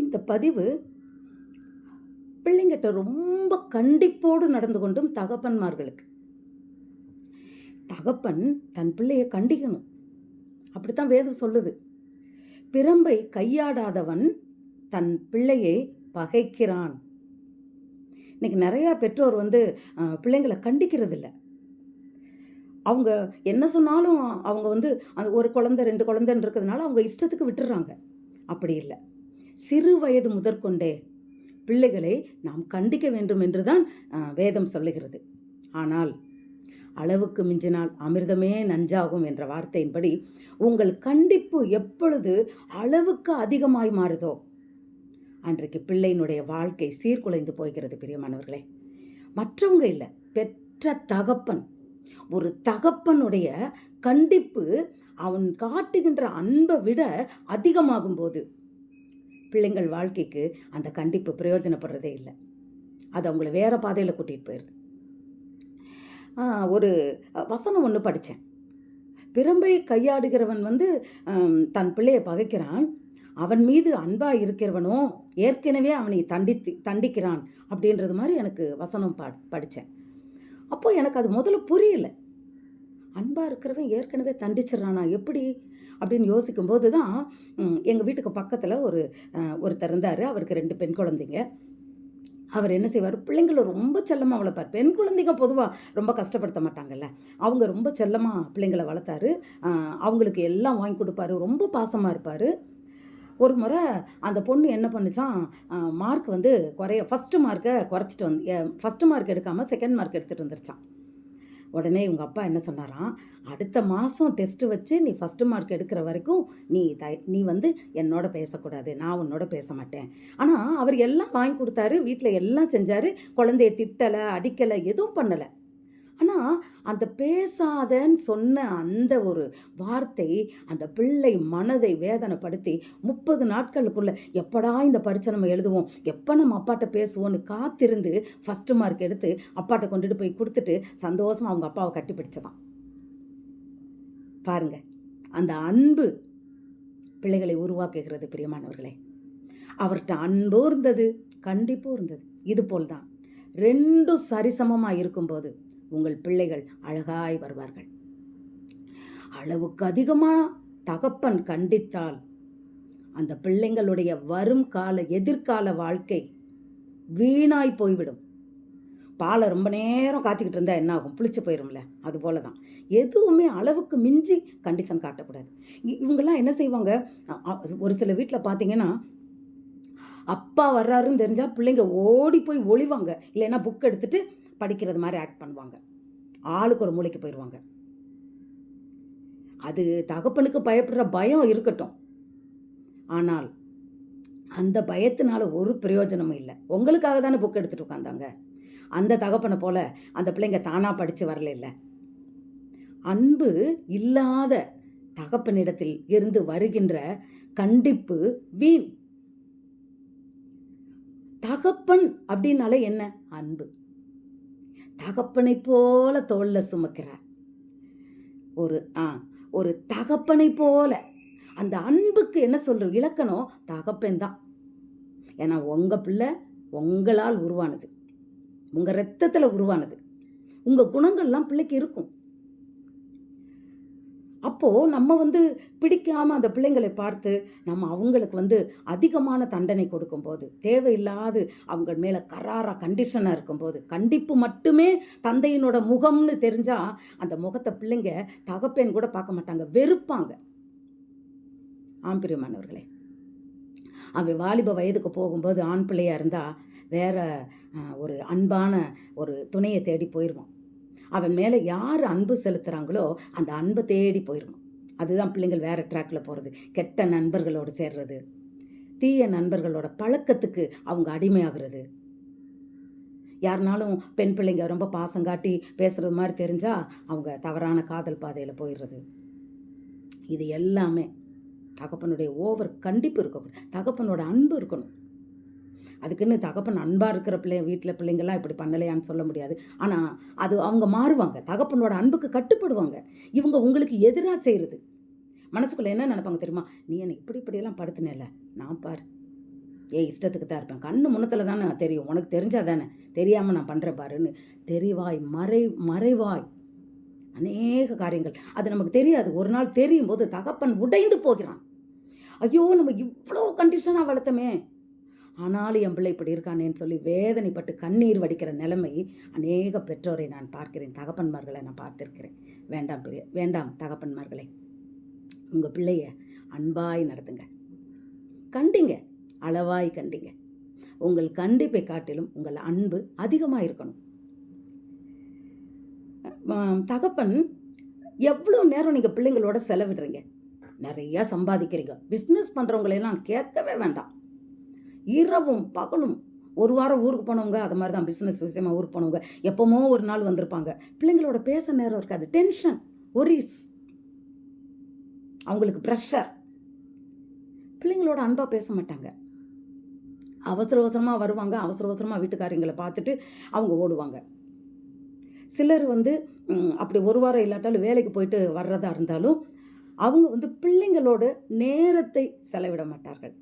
இந்த பதிவு பிள்ளைங்கிட்ட ரொம்ப கண்டிப்போடு நடந்து கொண்டும் தகப்பன்மார்களுக்கு. தகப்பன் தன் பிள்ளையை கண்டிக்கணும். அப்படித்தான் வேதம் சொல்லுது. பிரம்பை கையாடாதவன் தன் பிள்ளையை பகைக்கிறான். இன்னைக்கு நிறையா பெற்றோர் வந்து பிள்ளைங்களை கண்டிக்கிறதில்ல. அவங்க என்ன சொன்னாலும் அவங்க வந்து அந்த ஒரு குழந்தை ரெண்டு குழந்தைன்னு இருக்கிறதுனால அவங்க இஷ்டத்துக்கு விட்டுடுறாங்க அப்படி இல்லை. சிறு வயது முதற்கொண்டே பிள்ளைகளை நாம் கண்டிக்க வேண்டும் என்று தான் வேதம் சொல்லுகிறது. ஆனால் அளவுக்கு மிஞ்சினால் அமிர்தமே நஞ்சாகும் என்ற வார்த்தையின்படி உங்கள் கண்டிப்பு எப்பொழுது அளவுக்கு அதிகமாய் மாறுதோ அன்றைக்கு பிள்ளையினுடைய வாழ்க்கை சீர்குலைந்து போகிறது பிரியமானவர்களே. மற்றவங்க இல்லை பெற்ற தகப்பன் ஒரு தகப்பனுடைய கண்டிப்பு அவன் காட்டுகின்ற அன்பை விட அதிகமாகும் போது பிள்ளைங்கள் வாழ்க்கைக்கு அந்த கண்டிப்பு பிரயோஜனப்படுறதே இல்லை. அது அவங்கள வேறு பாதையில் கூட்டிகிட்டு போயிடுது ஒரு வசனம் ஒன்று படித்தேன் பிரம்பை கையாடுகிறவன் வந்து தன் பிள்ளையை பகைக்கிறான். அவன் மீது அன்பாக இருக்கிறவனோ ஏற்கனவே அவனை தண்டித்து தண்டிக்கிறான் அப்படின்றது மாதிரி எனக்கு வசனம் பா படித்தேன் அப்போது எனக்கு அது முதல்ல புரியலை. அன்பாக இருக்கிறவன் ஏற்கனவே தண்டிச்சிடுறானா? எப்படி? அப்படின்னு யோசிக்கும்போது தான் எங்கள் வீட்டுக்கு பக்கத்தில் ஒரு ஒருத்தர் இருந்தார். அவருக்கு ரெண்டு பெண் குழந்தைங்க. அவர் என்ன செய்வார்? பிள்ளைங்களை ரொம்ப செல்லமாக வளர்ப்பார். பெண் குழந்தைங்க பொதுவாக ரொம்ப கஷ்டப்படுத்த மாட்டாங்கல்ல. அவங்க ரொம்ப செல்லமாக பிள்ளைங்களை வளர்த்தாரு. அவங்களுக்கு எல்லாம் வாங்கி கொடுப்பாரு. ரொம்ப பாசமாக இருப்பார். ஒரு முறை அந்த பொண்ணு என்ன பண்ணுச்சான் மார்க் வந்து குறைய ஃபஸ்ட்டு மார்க்கை குறைச்சிட்டு வந்து ஃபஸ்ட்டு மார்க் எடுக்காமல் செகண்ட் மார்க் எடுத்துகிட்டு வந்துருச்சான் உடனே இவங்க அப்பா என்ன சொன்னாராம்? அடுத்த மாதம் டெஸ்ட்டு வச்சு நீ ஃபஸ்ட்டு மார்க் எடுக்கிற வரைக்கும் நீ த நீ வந்து என்னோட பேசக்கூடாது. நான் உன்னோட பேச மாட்டேன். ஆனால் அவர் எல்லாம் வாங்கி கொடுத்தாரு. வீட்டில் எல்லாம் செஞ்சார். குழந்தைய திட்டலை அடிக்கலை எதுவும் பண்ணலை. ஆனால் அந்த பேசாதன்னு சொன்ன அந்த ஒரு வார்த்தை அந்த பிள்ளை மனதை வேதனைப்படுத்தி முப்பது நாட்களுக்குள்ளே எப்படா இந்த பரீட்சை நம்ம எழுதுவோம்? எப்போ நம்ம அப்பாட்ட பேசுவோன்னு காத்திருந்து ஃபஸ்ட்டு மார்க் எடுத்து அப்பாட்ட கொண்டுட்டு போய் கொடுத்துட்டு சந்தோஷமாக அவங்க அப்பாவை கட்டி பிடிச்சதான். பாருங்க அந்த அன்பு பிள்ளைகளை உருவாக்குகிறது பிரியமானவர்களே. அவர்கிட்ட அன்பும் இருந்தது கண்டிப்பும் இருந்தது. இது போல் தான் ரெண்டும் சரிசமமாக இருக்கும்போது உங்கள் பிள்ளைகள் அழகாய் வருவார்கள். அளவுக்கு அதிகமாக தகப்பன் கண்டித்தால் அந்த பிள்ளைங்களுடைய வரும் கால எதிர்கால வாழ்க்கை வீணாய் போய்விடும். பாலை ரொம்ப நேரம் காய்ச்சிக்கிட்டு இருந்தால் என்ன ஆகும் புளிச்சு போயிரும்ல. அது போல தான் எதுவுமே அளவுக்கு மிஞ்சி கண்டிஷன் காட்டக்கூடாது. இ- இவங்கெல்லாம் என்ன செய்வாங்க? ஒரு சில வீட்டில் பார்த்தீங்கன்னா அப்பா வர்றாருன்னு தெரிஞ்சால் பிள்ளைங்க ஓடி போய் ஒளிவாங்க. இல்லைன்னா புக் எடுத்துட்டு படிக்கிறது மாதிரி ஆக்ட் பண்ணுவாங்க. ஆளுக்கு ஒரு மூலைக்கு போயிடுவாங்க அது தகப்பனுக்கு பயப்படுற பயம் இருக்கட்டும். ஆனால் அந்த பயத்தினால ஒரு பிரயோஜனமும் இல்லை. உங்களுக்காக தானே புக் எடுத்துட்டு உட்காந்தாங்க அந்த தகப்பனை போல அந்த பிள்ளைங்க தானாக படித்து வரல இல்லை. அன்பு இல்லாத தகப்பனிடத்தில் இருந்து வருகின்ற கண்டிப்பு வீண். தகப்பன் அப்படின்னாலே என்ன? அன்பு. தகப்பனை போல தோல்ல சுமக்கிறார் ஒரு ஆ ஒரு தகப்பனை போல. அந்த அன்புக்கு என்ன சொல்ற இலக்கணம் தகப்பன் தான். ஏன்னா உங்க பிள்ளை உங்களால் உருவானது. உங்க ரத்தத்தில் உருவானது. உங்க குணங்கள்லாம் பிள்ளைக்கு இருக்கும். அப்போது நம்ம வந்து பிடிக்காம அந்த பிள்ளைங்களை பார்த்து நம்ம அவங்களுக்கு வந்து அதிகமான தண்டனை கொடுக்கும்போது தேவையில்லாது அவங்க மேலே கராரா கண்டிஷனாக இருக்கும்போது கண்டிப்பு மட்டுமே தந்தையினோட முகம்னு தெரிஞ்சால் அந்த முகத்தை பிள்ளைங்க தகப்பேன் கூட பார்க்க மாட்டாங்க வெறுப்பாங்க. ஆம் பிரியமானவர்களே. அவன் வாலிப வயதுக்கு போகும்போது ஆண் பிள்ளையாக இருந்தால் வேற ஒரு அன்பான ஒரு துணையை தேடி போயிடுவான் அவன் மேலே யார் அன்பு செலுத்துகிறாங்களோ அந்த அன்பை தேடி போயிடுமா அதுதான் பிள்ளைங்கள் வேறு ட்ராக்கில் போகிறது கெட்ட நண்பர்களோடு சேர்றது. தீய நண்பர்களோட பழக்கத்துக்கு அவங்க அடிமையாகிறது. யாருனாலும் பெண் பிள்ளைங்க ரொம்ப பாசம் காட்டி பேசுகிறது மாதிரி தெரிஞ்சால் அவங்க தவறான காதல் பாதையில் போயிடுறது. இது எல்லாமே தகப்பனுடைய ஓவர் கண்டிப்பு இருக்கக்கூடாது. தகப்பனோட அன்பு இருக்கணும். அதுக்குன்னு தகப்பன் அன்பாக இருக்கிற பிள்ளை வீட்டில் பிள்ளைங்கள்லாம் இப்படி பண்ணலையான்னு சொல்ல முடியாது. ஆனால் அது அவங்க மாறுவாங்க. தகப்பனோட அன்புக்கு கட்டுப்படுவாங்க. இவங்க உங்களுக்கு எதிராக செய்கிறது மனசுக்குள்ளே என்ன நினைப்பாங்க தெரியுமா? நீ என்னை இப்படி இப்படியெல்லாம் படுத்தினேல நான் பார். ஏய் இஷ்டத்துக்கு தான் இருப்பேன். கண்ணு முன்னத்தில் தானே தெரியும். உனக்கு தெரிஞ்சால் தானே. தெரியாமல் நான் பண்ணுறேன் பாருன்னு. தெரிவாய் மறை மறைவாய். அநேக காரியங்கள். அது நமக்கு தெரியாது. ஒரு நாள் தெரியும் போது தகப்பன் உடைந்து போகிறான். ஐயோ நம்ம இவ்வளோ கண்டிஷனாக வளர்த்தமே. ஆனாலும் என் பிள்ளை இப்படி இருக்கானேன்னு சொல்லி வேதனைப்பட்டு கண்ணீர் வடிக்கிற நிலைமை அநேக பெற்றோரை நான் பார்க்கிறேன். தகப்பன்மார்களை நான் பார்த்துருக்கிறேன். வேண்டாம் பெரிய வேண்டாம் தகப்பன்மார்களே. உங்கள் பிள்ளைய அன்பாய் நடத்துங்க. கண்டிங்க அளவாய் கண்டிங்க. உங்கள் கண்டிப்பை காட்டிலும் உங்கள் அன்பு அதிகமாக இருக்கணும். தகப்பன் எவ்வளோ நேரம் நீங்கள் பிள்ளைங்களோட செலவிடுறீங்க? நிறையா சம்பாதிக்கிறீங்க. பிஸ்னஸ் பண்ணுறவங்களையெல்லாம் கேட்கவே வேண்டாம். இரவும் பகலும் ஒரு வாரம் ஊருக்கு போனவங்க அது மாதிரி தான் பிஸ்னஸ் விஷயமா ஊருக்கு போனவங்க எப்போமோ ஒரு நாள் வந்திருப்பாங்க. பிள்ளைங்களோட பேச நேரம் இருக்காது. டென்ஷன் ஒரிஸ் அவங்களுக்கு ப்ரெஷர் பிள்ளைங்களோட அன்பாக பேச மாட்டாங்க. அவசர அவசரமாக வருவாங்க. அவசர அவசரமாக வீட்டுக்காரங்களை பார்த்துட்டு அவங்க ஓடுவாங்க. சிலர் வந்து அப்படி ஒரு வாரம் இல்லாட்டாலும் வேலைக்கு போயிட்டு வர்றதா இருந்தாலும் அவங்க வந்து பிள்ளைங்களோட நேரத்தை செலவிட மாட்டார்கள்.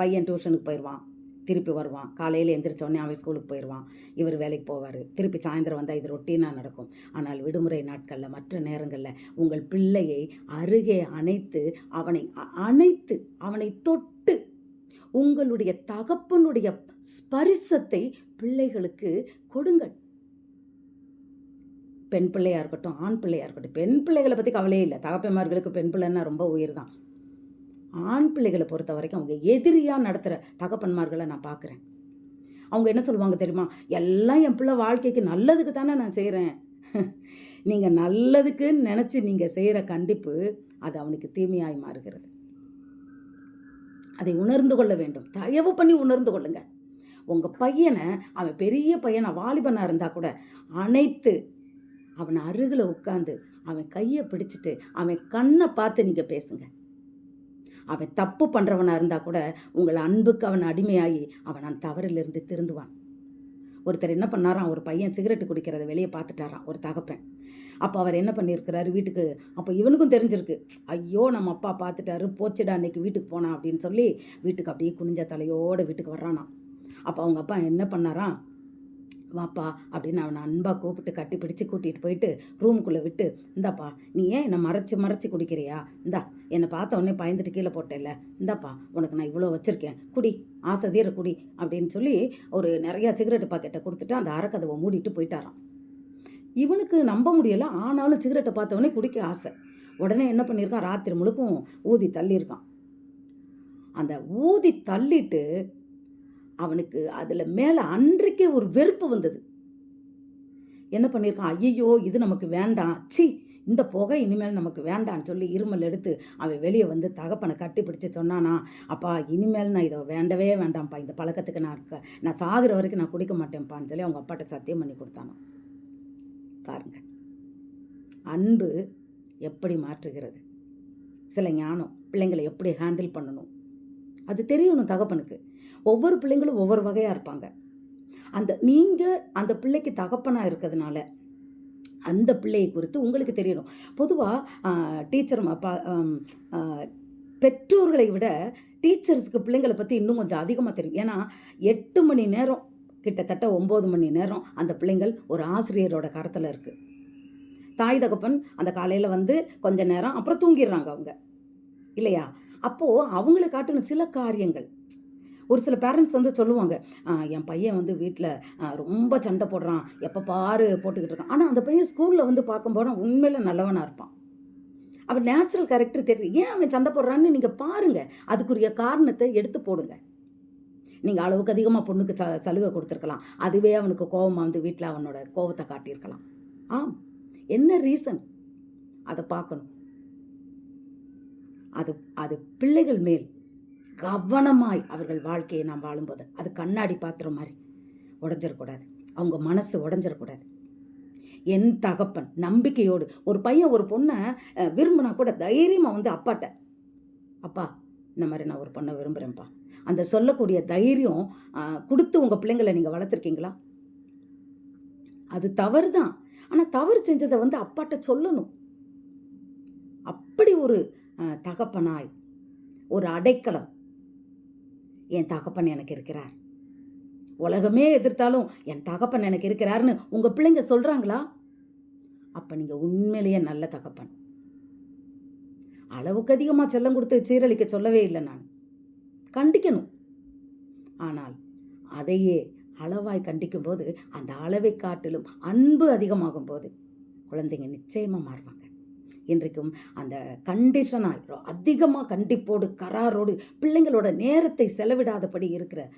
பையன் டியூஷனுக்கு போயிடுவான். திருப்பி வருவான். காலையில் எந்திரிச்சோடனே அவன் ஸ்கூலுக்கு போயிடுவான். இவர் வேலைக்கு போவார். திருப்பி சாயந்தரம் வந்தால் இது ரொட்டீனாக நடக்கும். ஆனால் விடுமுறை நாட்களில் மற்ற நேரங்களில் உங்கள் பிள்ளையை அருகே அணைத்து அவனை அணைத்து அவனை தொட்டு உங்களுடைய தகப்பனுடைய ஸ்பரிசத்தை பிள்ளைகளுக்கு கொடுங்கள். பெண் பிள்ளையாக இருக்கட்டும் ஆண் பிள்ளையாக இருக்கட்டும் பெண் பிள்ளைகளை பற்றி கவலையே இல்லை. தகப்பன்மார்களுக்கு பெண் பிள்ளைன்னா ரொம்ப உயிர் தான் ஆண் பிள்ளைகளை பொறுத்த வரைக்கும் அவங்க எதிரியாக நடத்துகிற தகப்பன்மார்களை நான் பார்க்குறேன் அவங்க என்ன சொல்லுவாங்க தெரியுமா? எல்லாம் என் பிள்ளை வாழ்க்கைக்கு நல்லதுக்கு தானே நான் செய்கிறேன் நீங்கள் நல்லதுக்குன்னு நினச்சி நீங்கள் செய்கிற கண்டிப்பு அது அவனுக்கு தீமையாய் மாறுகிறது. அதை உணர்ந்து கொள்ள வேண்டும். தயவு பண்ணி உணர்ந்து கொள்ளுங்க. உங்கள் பையனை அவன் பெரிய பையனை வாலிபனாக இருந்தால் கூட அனைத்து அவன் அருகில் உட்காந்து அவன் கையை பிடிச்சிட்டு அவன் கண்ணை பார்த்து நீங்கள் பேசுங்கள் அவன் தப்பு பண்ணுறவனாக இருந்தால் கூட உங்கள் அன்புக்கு அவன் அடிமையாகி அவன் அந்த தவறிலிருந்து திருந்துவான். ஒருத்தர் என்ன பண்ணாராம் ஒரு பையன் சிகரெட்டு குடிக்கிறத வெளியே பார்த்துட்டாராம் ஒரு தகப்பன். அப்போ அவர் என்ன பண்ணியிருக்கிறாரு வீட்டுக்கு அப்போ இவனுக்கும் தெரிஞ்சிருக்கு ஐயோ நம்ம அப்பா பார்த்துட்டாரு போச்சுடா அன்னைக்கு வீட்டுக்கு போனான் அப்படின்னு சொல்லி வீட்டுக்கு அப்படியே குனிஞ்ச தலையோட வீட்டுக்கு வர்றானா அப்போ அவங்க அப்பா என்ன பண்ணாராம் வாப்பா அப்படின்னு அவனை அன்பாக கூப்பிட்டு கட்டி பிடிச்சு கூட்டிகிட்டு போயிட்டு ரூமுக்குள்ளே விட்டு இந்தாப்பா நீ ஏன் என்னை மறைச்சி மறைச்சி குடிக்கிறியா? இந்தா என்னை பார்த்த உடனே பயந்துட்டு கீழே போட்டேல்ல இந்தாப்பா உனக்கு நான் இவ்வளோ வச்சுருக்கேன். குடி ஆசை தீர குடி அப்படின்னு சொல்லி ஒரு நிறையா சிகரெட் பாக்கெட்டை கொடுத்துட்டு அந்த அறக்கதவை மூடிட்டு போயிட்டாரான் இவனுக்கு நம்ப முடியலை. ஆனாலும் சிகரெட்டை பார்த்தவொடனே குடிக்க ஆசை. உடனே என்ன பண்ணியிருக்கான்? ராத்திரி முழுக்கும் ஊதி தள்ளியிருக்கான். அந்த ஊதி தள்ளிட்டு அவனுக்கு அதில் மேலே அன்றைக்கே ஒரு வெறுப்பு வந்தது. என்ன பண்ணியிருக்கான் ஐயோ இது நமக்கு வேண்டாம். சி இந்த புகை இனிமேல் நமக்கு வேண்டான்னு சொல்லி இருமல் எடுத்து அவன் வெளியே வந்து தகப்பனை கட்டி பிடிச்சி சொன்னானா அப்பா இனிமேல் நான் இதை வேண்டவே வேண்டாம்ப்பா. இந்த பழக்கத்துக்கு நான் இருக்க நான் சாகிற வரைக்கும் நான் குடிக்க மாட்டேன்ப்பான்னு சொல்லி அவங்க அப்பாட்ட சத்தியம் பண்ணி கொடுத்தானா. பாருங்க. அன்பு எப்படி மாற்றுகிறது? சில ஞானம் பிள்ளைங்களை எப்படி ஹேண்டில் பண்ணணும்? அது தெரியணும் தகப்பனுக்கு. ஒவ்வொரு பிள்ளைங்களும் ஒவ்வொரு வகையாக இருப்பாங்க. அந்த நீங்கள் அந்த பிள்ளைக்கு தகப்பனாக இருக்கிறதுனால அந்த பிள்ளையை குறித்து உங்களுக்கு தெரியணும். பொதுவாக டீச்சர் பெற்றோர்களை விட டீச்சர்ஸ்க்கு பிள்ளைங்களை பற்றி இன்னும் கொஞ்சம் அதிகமாக தெரியும். ஏன்னா எட்டு மணி நேரம் கிட்டத்தட்ட ஒம்பது மணி நேரம் அந்த பிள்ளைங்கள் ஒரு ஆசிரியரோட கரத்தில் இருக்குது தாய் தகப்பன் அந்த காலையில் வந்து கொஞ்ச நேரம் அப்புறம் தூங்கிடுறாங்க அவங்க. இல்லையா? அப்போது அவங்கள காட்டின சில காரியங்கள். ஒரு சில பேரண்ட்ஸ் வந்து சொல்லுவாங்க என் பையன் வந்து வீட்டில் ரொம்ப சண்டை போடுறான். எப்போ பாரு? போட்டுக்கிட்டு இருக்கான். ஆனால் அந்த பையன் ஸ்கூலில் வந்து பார்க்கும்போது உண்மையில் நல்லவனாக இருப்பான். அவன் நேச்சுரல் கேரக்டர் தெரியும். ஏன் அவன் சண்டை போடுறான்னு நீங்கள் பாருங்கள் அதுக்குரிய காரணத்தை எடுத்து போடுங்க. நீங்கள் அளவுக்கு அதிகமாக பொண்ணுக்கு ச சலுகை கொடுத்துருக்கலாம். அதுவே அவனுக்கு கோபமாக வந்து வீட்டில் அவனோட கோபத்தை காட்டியிருக்கலாம். ஆம். என்ன ரீசன் அதை பார்க்கணும். அது அது பிள்ளைகள் மேல் கவனமாய் அவர்கள் வாழ்க்கையை நாம் வாழும்போது அது கண்ணாடி பாத்திரம் மாதிரி உடஞ்சிடக்கூடாது. அவங்க மனசு உடஞ்சிடக்கூடாது. என் தகப்பன் நம்பிக்கையோடு ஒரு பையன் ஒரு பொண்ணை விரும்பினா கூட தைரியமாக வந்து அப்பாட்ட அப்பா இந்த மாதிரி நான் ஒரு பொண்ணை விரும்புகிறேன்ப்பா அந்த சொல்லக்கூடிய தைரியம் கொடுத்து உங்கள் பிள்ளைங்களை நீங்கள் வளர்த்துருக்கீங்களா? அது தவறு தான் ஆனால் தவறு செஞ்சதை வந்து அப்பாட்ட சொல்லணும். அப்படி ஒரு தகப்பனாய். ஒரு அடைக்கலம். என் தகப்பன் எனக்கு இருக்கிறார். உலகமே எதிர்த்தாலும் என் தகப்பன் எனக்கு இருக்கிறாருன்னு உங்கள் பிள்ளைங்க சொல்கிறாங்களா அப்போ நீங்கள் உண்மையிலேயே நல்ல தகப்பன். அளவுக்கு அதிகமாக செல்லம் கொடுத்து சீரழிக்க சொல்லவே இல்லை நான். கண்டிக்கணும். ஆனால் அதையே அளவாய் கண்டிக்கும் போது அந்த அளவை காட்டிலும் அன்பு அதிகமாகும் போது குழந்தைங்க நிச்சயமாக மாறுவாங்க. இன்றைக்கும் அந்த கண்டிஷனாக அதிகமாக கண்டிப்போடு கராரோடு பிள்ளைங்களோட நேரத்தை செலவிடாதபடி இருக்கிற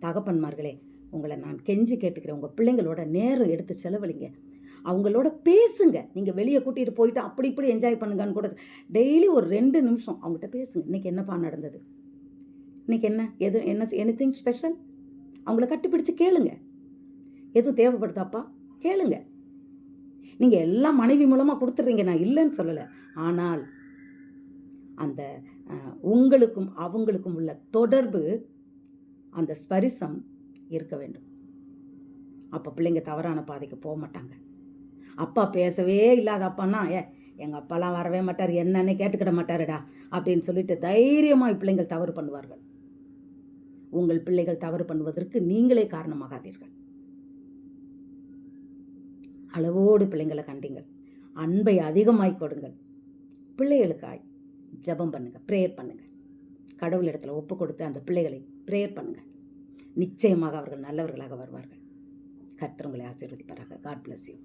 தகப்பன்மார்களே உங்களை நான் கெஞ்சி கேட்டுக்கிறேன். உங்கள் பிள்ளைங்களோட நேரம் எடுத்து செலவழிங்க. அவங்களோட பேசுங்க. நீங்கள் வெளியே கூட்டிகிட்டு போயிட்டு அப்படி இப்படி என்ஜாய் பண்ணுங்கன்னு கூட டெய்லி ஒரு ரெண்டு நிமிஷம் அவங்ககிட்ட பேசுங்க. இன்றைக்கி என்னப்பா நடந்தது? இன்றைக்கி என்ன? எது என்ன எனிதிங் ஸ்பெஷல் அவங்கள கட்டுப்பிடிச்சு கேளுங்க. எதுவும் தேவைப்படுதாப்பா? கேளுங்க. நீங்கள் எல்லாம் மனைவி மூலமாக கொடுத்துட்றீங்க நான் இல்லைன்னு சொல்லலை. ஆனால் அந்த உங்களுக்கும் அவங்களுக்கும் உள்ள தொடர்பு அந்த ஸ்பரிசம் இருக்க வேண்டும். அப்போ பிள்ளைங்க தவறான பாதைக்கு போக மாட்டாங்க. அப்பா பேசவே இல்லாத அப்பான்னா ஏ எங்கள் அப்பாலாம் வரவே மாட்டார் என்னன்னு கேட்டுக்கிட மாட்டாருடா அப்படின்னு சொல்லிட்டு தைரியமாக பிள்ளைங்கள் தவறு பண்ணுவார்கள். உங்கள் பிள்ளைகள் தவறு பண்ணுவதற்கு நீங்களே காரணமாகாதீர்கள். அளவோடு பிள்ளைங்களை கண்டிங்கள். அன்பை அதிகமாய் கொடுங்கள். பிள்ளைகளுக்காய் ஜெபம் பண்ணுங்கள் ப்ரேயர் பண்ணுங்கள் கடவுள் இடத்துல ஒப்பு கொடுத்து அந்த பிள்ளைகளை ப்ரேயர் பண்ணுங்கள் நிச்சயமாக அவர்கள் நல்லவர்களாக வருவார்கள். கர்த்தர் உங்களை ஆசீர்வதிப்பாராக. God bless you